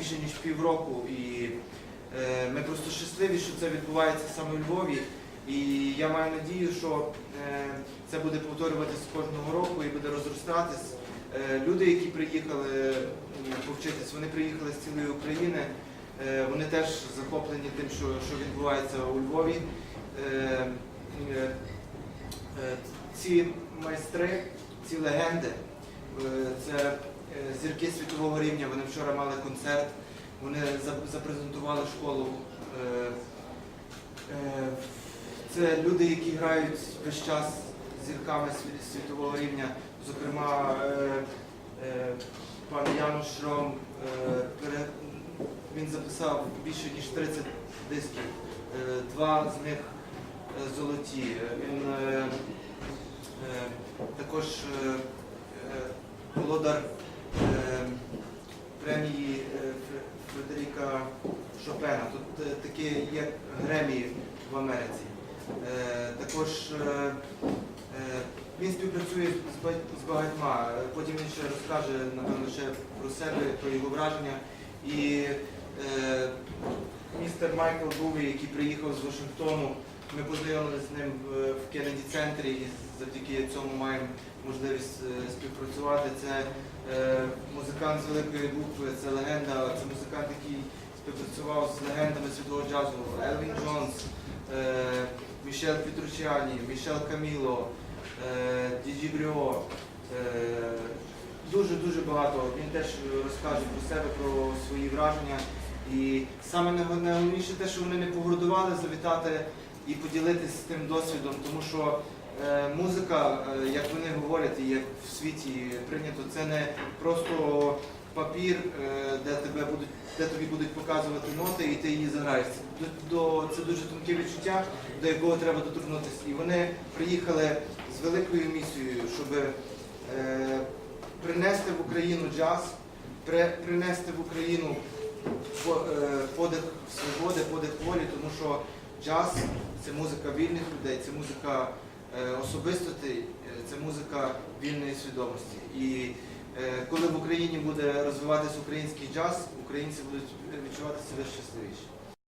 більше ніж півроку, і е, ми просто щасливі, що це відбувається саме у Львові. І я маю надію, що е, це буде повторюватися кожного року і буде розростатись. Е, люди, які приїхали повчитись, вони приїхали з цілої України. Вони теж захоплені тим, що, що відбувається у Львові. Ці майстри, ці легенди, це зірки світового рівня. Вони вчора мали концерт, вони за- запрезентували школу. Е, е, Це люди, які грають весь час зірками світового рівня. Зокрема, е, е, пан Януш Шром, е, він записав більше ніж 30 дисків. Е, Два з них е, золоті. Е, Він е, е, також е, е, володар е, премії е, Фредеріка Шопена. Тут е, такі є Гремі в Америці. Е, Також він співпрацює з багатьма. Потім він ще розкаже, напевно, ще про себе, про його враження. І містер Майкл Буві, який приїхав з Вашингтону, ми познайомилися з ним в, Кеннеді центрі і завдяки цьому маємо можливість е, співпрацювати. Це е, музикант з великої букви, це легенда, це музикант, який співпрацював з легендами світового джазу, Елвін Джонс, е, Мішел Петручані, Мішел Каміло, Діджі Бріо. Дуже-дуже багато. Він теж розкаже про себе, про свої враження. І саме найголовніше те, що вони не погордували завітати і поділитися тим досвідом, тому що е, музика, е, як вони говорять, і як в світі прийнято, це не просто папір, е, де тебе будуть, де тобі будуть показувати ноти, і ти її заграєш. Це, до, це дуже тонке відчуття, до якого треба доторкнутися. І вони приїхали з великою місією, щоб е, принести в Україну джаз, при- принести в Україну подих свободи, подих волі, тому що джаз це музика вільних людей, це музика е, особистостей, е, це музика вільної свідомості. І е, коли в Україні буде розвиватися український джаз, українці будуть відчувати себе щасливіше.